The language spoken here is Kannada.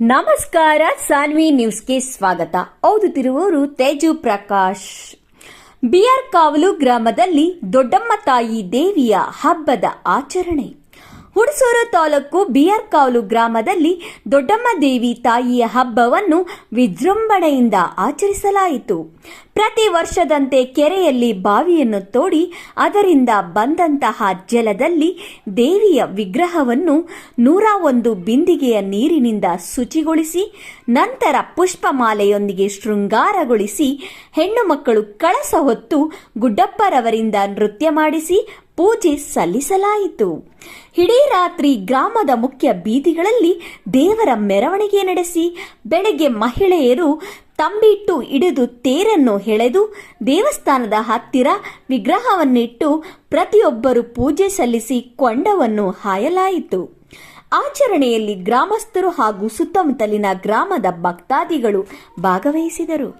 ನಮಸ್ಕಾರ, ಸಾನ್ವಿ ನ್ಯೂಸ್ಗೆ ಸ್ವಾಗತ. ಓದುತ್ತಿರುವವರು ತೇಜು ಪ್ರಕಾಶ್. ಬಿಆರ್ ಕಾವಲು ಗ್ರಾಮದಲ್ಲಿ ದೊಡ್ಡಮ್ಮ ತಾಯಿ ದೇವಿಯ ಹಬ್ಬದ ಆಚರಣೆ. ಹುಣಸೂರು ತಾಲೂಕು ಬಿಆರ್ ಕಾವಲು ಗ್ರಾಮದಲ್ಲಿ ದೊಡ್ಡಮ್ಮ ದೇವಿ ತಾಯಿಯ ಹಬ್ಬವನ್ನು ವಿಜೃಂಭಣೆಯಿಂದ ಆಚರಿಸಲಾಯಿತು. ಪ್ರತಿ ವರ್ಷದಂತೆ ಕೆರೆಯಲ್ಲಿ ಬಾವಿಯನ್ನು ತೋಡಿ ಅದರಿಂದ ಬಂದಂತಹ ಜಲದಲ್ಲಿ ದೇವಿಯ ವಿಗ್ರಹವನ್ನು ನೂರ ಒಂದು ಬಿಂದಿಗೆಯ ನೀರಿನಿಂದ ಶುಚಿಗೊಳಿಸಿ, ನಂತರ ಪುಷ್ಪಮಾಲೆಯೊಂದಿಗೆ ಶೃಂಗಾರಗೊಳಿಸಿ, ಹೆಣ್ಣು ಮಕ್ಕಳು ಕಳಸ ಹೊತ್ತು ಗುಡ್ಡಪ್ಪರವರಿಂದ ನೃತ್ಯ ಮಾಡಿಸಿ ಪೂಜೆ ಸಲ್ಲಿಸಲಾಯಿತು. ಇಡೀ ರಾತ್ರಿ ಗ್ರಾಮದ ಮುಖ್ಯ ಬೀದಿಗಳಲ್ಲಿ ದೇವರ ಮೆರವಣಿಗೆ ನಡೆಸಿ, ಬೆಳಗ್ಗೆ ಮಹಿಳೆಯರು ತಂಬಿಟ್ಟು ಹಿಡಿದು ತೇರನ್ನು ಎಳೆದು ದೇವಸ್ಥಾನದ ಹತ್ತಿರ ವಿಗ್ರಹವನ್ನಿಟ್ಟು ಪ್ರತಿಯೊಬ್ಬರು ಪೂಜೆ ಸಲ್ಲಿಸಿ ಕೊಂಡವನ್ನು ಹಾಯಲಾಯಿತು. ಆಚರಣೆಯಲ್ಲಿ ಗ್ರಾಮಸ್ಥರು ಹಾಗೂ ಸುತ್ತಮುತ್ತಲಿನ ಗ್ರಾಮದ ಭಕ್ತಾದಿಗಳು ಭಾಗವಹಿಸಿದರು.